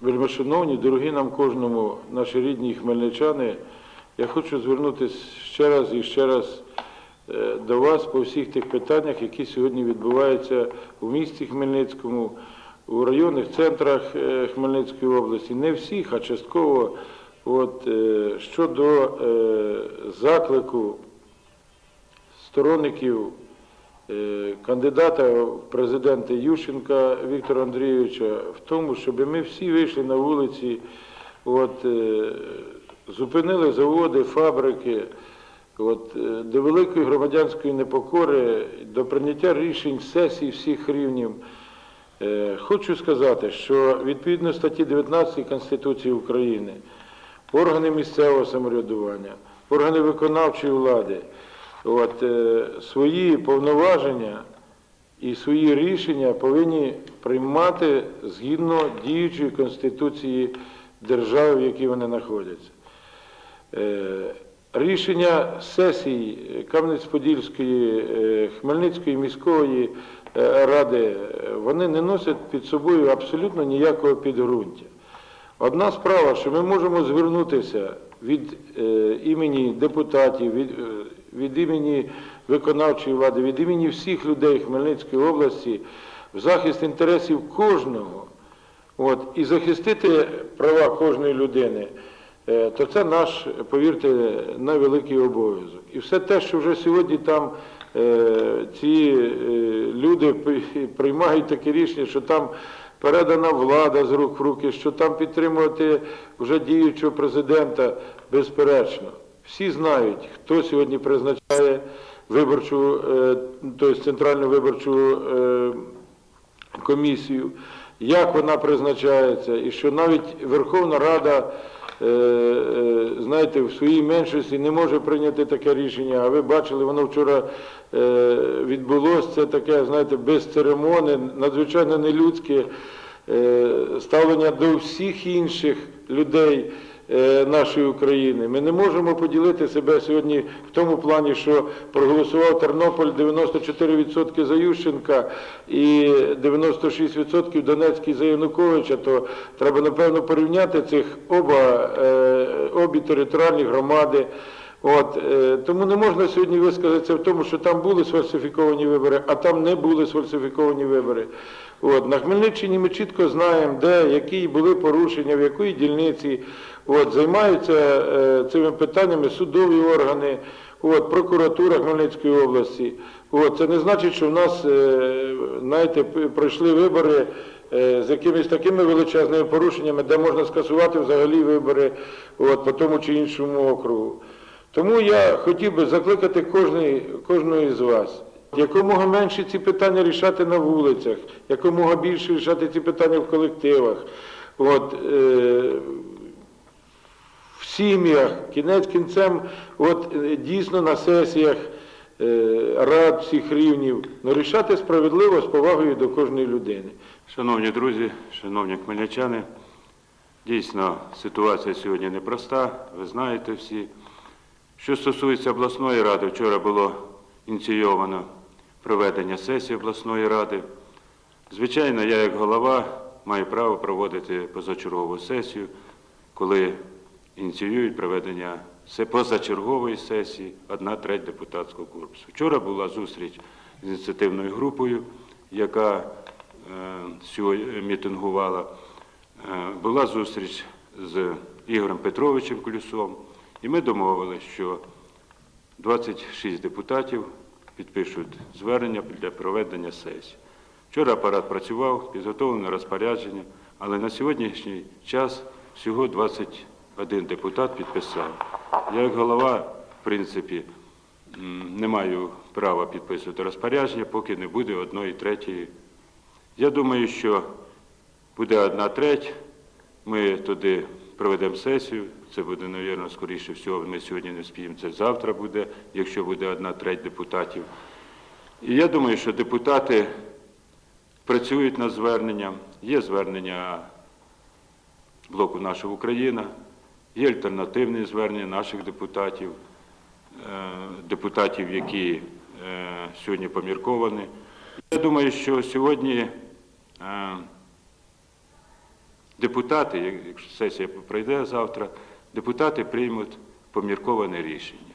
Вельмишановні, дорогі нам кожному, наші рідні хмельничани, я хочу звернутися ще раз і ще раз е, до вас по всіх тих питаннях, які сьогодні відбуваються в місті Хмельницькому, у районних центрах е, Хмельницької області. Не всіх, а частково от, е, щодо заклику сторонників кандидата в президенти Ющенка Віктора Андрійовича в тому, щоб ми всі вийшли на вулиці, от, е, зупинили заводи, фабрики, от, е, до великої громадянської непокори, до прийняття рішень сесій всіх рівнів. Е, Хочу сказати, що відповідно статті 19 Конституції України органи місцевого самоврядування, органи виконавчої влади от, е, свої повноваження і свої рішення повинні приймати згідно діючої Конституції держави, в якій вони знаходяться. Е, Рішення сесій Кам'янець-Подільської, е, Хмельницької міської ради, вони не носять під собою абсолютно ніякого підґрунтя. Одна справа, що ми можемо звернутися від імені депутатів, від, від імені виконавчої влади, від імені всіх людей Хмельницької області в захист інтересів кожного, от, і захистити права кожної людини, е, то це наш, повірте, найвеликий обов'язок. І все те, що вже сьогодні там е, ці е, люди приймають таке рішення, що там передана влада з рук в руки, що там підтримувати вже діючого президента, безперечно. Всі знають, хто сьогодні призначає виборчу, тобто центральну виборчу е, комісію, як вона призначається, і що навіть Верховна Рада, е, знаєте, в своїй меншості не може прийняти таке рішення. А ви бачили, воно вчора відбулося, це таке, знаєте, без церемони, надзвичайно нелюдське ставлення до всіх інших людей нашої України. Ми не можемо поділити себе сьогодні в тому плані, що проголосував Тернопіль 94% за Ющенка і 96% Донецький за Януковича, то треба, напевно, порівняти цих оба, е, обі територіальні громади. От, е, тому не можна сьогодні висказатися в тому, що там були сфальсифіковані вибори, а там не були сфальсифіковані вибори. От, на Хмельниччині ми чітко знаємо, де, які були порушення, в якої дільниці. От, займаються е, цими питаннями судові органи, от, прокуратура Хмельницької області. От, це не значить, що в нас е, знаєте, пройшли вибори е, з якимись такими величезними порушеннями, де можна скасувати взагалі вибори от, по тому чи іншому округу. Тому я хотів би закликати кожний, кожного із вас. Якомога менше ці питання рішати на вулицях, якомога більше рішати ці питання в колективах, от, е, в сім'ях, кінець кінцем, от, е, дійсно на сесіях е, рад всіх рівнів, ну, рішати справедливо з повагою до кожної людини. Шановні друзі, шановні хмельничани, дійсно ситуація сьогодні непроста, ви знаєте всі. Що стосується обласної ради, вчора було ініційовано проведення сесії обласної ради. Звичайно, я як голова маю право проводити позачергову сесію, коли ініціюють проведення позачергової сесії одна треть депутатського корпусу. Вчора була зустріч з ініціативною групою, яка е, сьогодні мітингувала. Е, Була зустріч з Ігорем Петровичем Клюсом, і ми домовилися, що 26 депутатів підпишуть звернення для проведення сесії. Вчора апарат працював, підготовлено розпорядження, але на сьогоднішній час всього 21 депутат підписав. Я як голова, в принципі, не маю права підписувати розпорядження, поки не буде одної третьої. Я думаю, що буде одна треть, ми туди проведемо сесію. Це буде, мабуть, скоріше всього, ми сьогодні не спіємо, це завтра буде, якщо буде одна треть депутатів. І я думаю, що депутати працюють над зверненням. Є звернення блоку наша Україна, є альтернативні звернення наших депутатів, е, депутатів, які е, сьогодні помірковані. Я думаю, що сьогодні е, депутати, якщо сесія пройде завтра, депутати приймуть помірковане рішення.